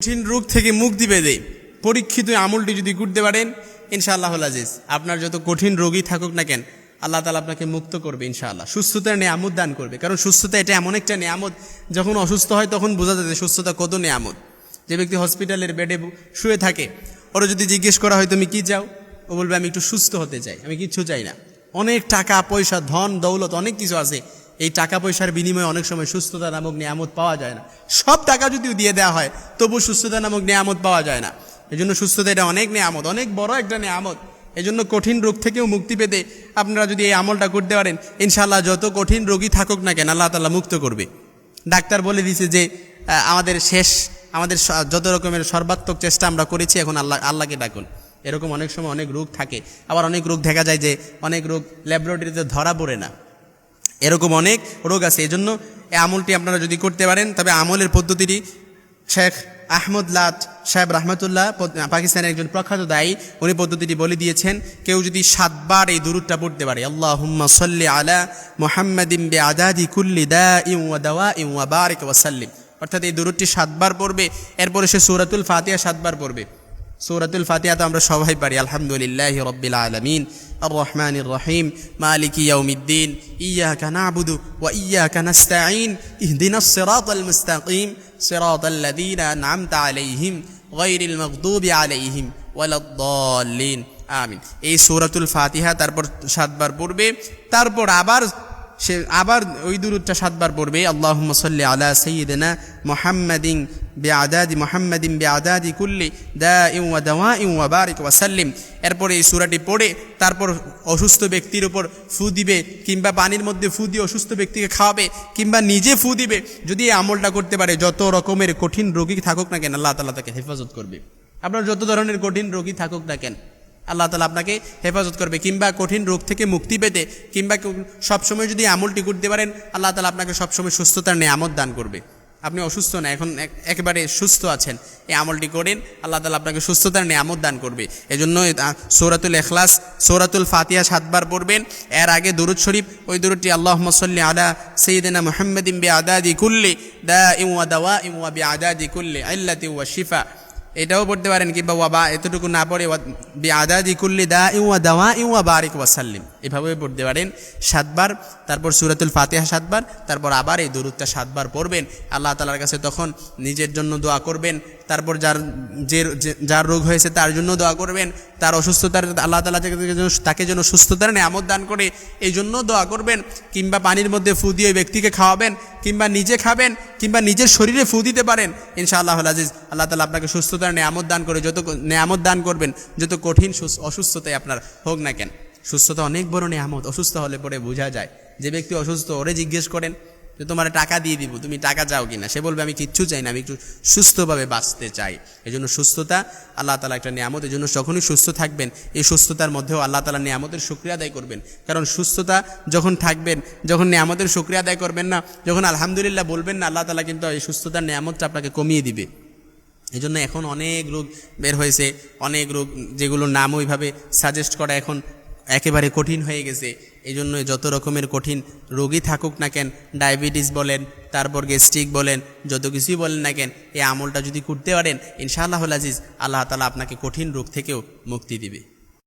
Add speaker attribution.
Speaker 1: কঠিন রোগ থেকে মুক্তি পেতে পরীক্ষিত আমলটি যদি করতে পারেন, ইনশাআল্লাহ আজিজ, আপনার যত কঠিন রোগী থাকুক না কেন, আল্লাহ তালা আপনাকে মুক্ত করবে, ইনশাআল্লাহ। সুস্থতার নিয়ামত দান করবে। কারণ সুস্থতা এটা এমন একটা নিয়ামত, যখন অসুস্থ হয় তখন বোঝা যাবে সুস্থতা কত নিয়ামত। যে ব্যক্তি হসপিটালের বেডে শুয়ে থাকে, ওরা যদি জিজ্ঞেস করা হয়, তুমি কি চাও? ও বলবে, আমি একটু সুস্থ হতে চাই, আমি কিচ্ছু চাই না। অনেক টাকা, পয়সা, ধন, দৌলত, অনেক কিছু আছে। এই টাকা পয়সার বিনিময়ে অনেক সময় সুস্থতা নামক নিয়ামত পাওয়া যায় না। সব টাকা যদিও দিয়ে দেওয়া হয় তবু সুস্থতা নামক নিয়ামত পাওয়া যায় না। এই জন্য সুস্থতা এটা অনেক নিয়ামত, অনেক বড় একটা নিয়ামত। এই জন্য কঠিন রোগ থেকেও মুক্তি পেতে আপনারা যদি এই আমলটা করতে পারেন ইনশাল্লাহ যত কঠিন রোগী থাকুক না কেন, আল্লাহ তাল্লাহ মুক্ত করবে। ডাক্তার বলে দিয়েছে যে আমাদের শেষ, আমাদের যত রকমের সর্বাত্মক চেষ্টা আমরা করেছি, এখন আল্লাহ, আল্লাহকে ডাকুন। এরকম অনেক সময় অনেক রোগ থাকে। আবার অনেক রোগ দেখা যায় যে, অনেক রোগ ল্যাবরেটরিতে ধরা পড়ে না। এরকম অনেক রোগ আছে, এজন্য এই আমলটি আপনারা যদি করতে পারেন, তবে আমলের পদ্ধতিটি শেখ আহমদ লাত সাহেব রহমতুল্লাহ পাকিস্তানের একজন প্রখ্যাত দায়ী, উনি পদ্ধতিটি বলে দিয়েছেন, কেউ যদি সাতবার এই দুরুদটা পড়তে পারে আল্লাহ সাল্লি আলা মোহাম্মদিম বে আদাদি কুল্লি দা ইউ ওয়া দাওয়া ইউ ওয়া বারিক ওয়াসাল্লিম অর্থাৎ এই দুরুদটি সাতবার পড়বে, এরপরে সে সূরাতুল ফাতিয়া সাতবার পড়বে। সূরাতুল ফাতিয়া তো আমরা সবাই পারি, আলহামদুলিল্লাহ রব্বিল আলামিন। আর রহমানির রহিম মালিকি ইয়াউমিদ্দিন ইয়াকা নাবুদু ওয়া ইয়াকা নাস্তাঈন ইহদিনাস সিরাতাল মুস্তাকিম সিরাতাল লাযীনা আন'আমতা আলাইহিম গায়রিল মাগদুবি আলাইহিম ওয়ালাদ-দাল্লিন আমিন এই সূরাতুল ফাতিহা তারপর সাতবার পড়বে তারপর আবার সে আবার ওই দুরুদটা সাতবার পড়বে আল্লাহ সাল্লি আলা সাইয়্যিদিনা মুহাম্মাদিন বিআদাদি মুহাম্মাদিন বিআদাদি কুল্লি দাইন ওয়া দাওয়াইন ওয়া বারিক ওয়া সাল্লিম। এরপরে এই সুরাটি পড়ে, তারপর অসুস্থ ব্যক্তির উপর ফু দিবে, কিংবা পানির মধ্যে ফু দিয়ে অসুস্থ ব্যক্তিকে খাওয়াবে, কিংবা নিজে ফু দিবে। যদি এই আমলটা করতে পারে, যত রকমের কঠিন রোগী থাকুক না কেন, আল্লাহ তাআলা তাকে হেফাজত করবে। আপনার যত ধরনের কঠিন রোগী থাকুক না কেন আল্লাহ তালা আপনাকে হেফাজত করবে কিংবা কঠিন রোগ থেকে মুক্তি পেতে কিংবা সবসময় যদি আমলটি করতে পারেন আল্লাহ তালা আপনাকে সবসময় সুস্থতার নিয়ামত দান করবে। আপনি অসুস্থ না এখন এক- একেবারে সুস্থ আছেন এই আমলটি করেন আল্লাহ তালা আপনাকে সুস্থতার নিয়ামত দান করবে। এজন্য আহ, সৌরাতুল এখলাস সৌরাতুল ফাতিয়া সাতবার পড়বেন। এর আগে দুরুদ শরীফ ওই দুরুদটি আল্লাহ সাল্লি আলা সঈদিনা মোহাম্মদিন বি আদাদি কুল্লি দা ইমুয়া দাওয়া ইমুয়া বি আদাদি কুল্লি আল্লাতি ওয়া শিফা। এটাও পড়তে পারেন, কিংবা ওয়াবা, এতটুকু না পড়ে বি আদাদি কুল্লি দা ইউয়া দাওয়া ইউয়া বারিক ওয়াসাল্লিম এভাবে পড়তে পারেন। সাতবার, তারপর সুরাতুল ফাতিহা সাতবার, তারপর আবার এই দরুদটা সাতবার পড়বেন। আল্লাহ তালার কাছে তখন নিজের জন্য দোয়া করবেন। তারপর যার যে যার রোগ হয়েছে তার জন্য দোয়া করবেন। তার অসুস্থতার আল্লাহ তালা তাকে যেন- তাকে যেন সুস্থতার নিয়ামত দান করে এই জন্য দোয়া করবেন। কিংবা পানির মধ্যে ফু দিয়ে ব্যক্তিকে খাওয়াবেন, কিংবা নিজে খাবেন, কিংবা নিজের শরীরে ফু দিতে পারেন। ইনশাআল্লাহ আজিজ, আল্লাহ তালা আপনাকে সুস্থতার নিয়ামত দান করে, যত নিয়ামত দান করবেন, যত কঠিন সুস- অসুস্থতায় আপনার হোক না কেন। সুস্থতা অনেক বড় নিয়ামত, অসুস্থ হলে পরে বোঝা যায়। যে ব্যক্তি অসুস্থ, ওরে জিজ্ঞেস করেন যে, তোমার টাকা দিয়ে দিব, তুমি টাকা চাও কিনা? সে বলবে, আমি কিচ্ছু চাই না, আমি একটু সুস্থভাবে বাঁচতে চাই। এই জন্য সুস্থতা আল্লাহ তালা একটা নিয়ামত। এই জন্য যখনই সুস্থ থাকবেন, এই সুস্থতার মধ্যেও আল্লাহ তালা নিয়ামতের শুক্রিয়া আদায় করবেন। কারণ সুস্থতা যখন থাকবেন, যখন নিয়ামতের শুক্রিয়া আদায় করবেন না, যখন আলহামদুলিল্লাহ বলবেন না, আল্লাহ তালা কিন্তু এই সুস্থতার নিয়ামতটা আপনাকে কমিয়ে দিবে। এই জন্য এখন অনেক রোগ বের হয়েছে, অনেক রোগ যেগুলোর নাম ওইভাবে সাজেস্ট করা এখন একেবারে কঠিন হয়ে গেছে। এই জন্য যত রকমের কঠিন রোগী থাকুক না কেন, ডায়াবেটিস বলেন, তারপর গ্যাস্ট্রিক বলেন, যত কিছুই বলেন না কেন, এই আমলটা যদি করতে পারেন ইনশাআল্লাহ আজিজ, আল্লাহ তালা আপনাকে কঠিন রোগ থেকেও মুক্তি দিবে।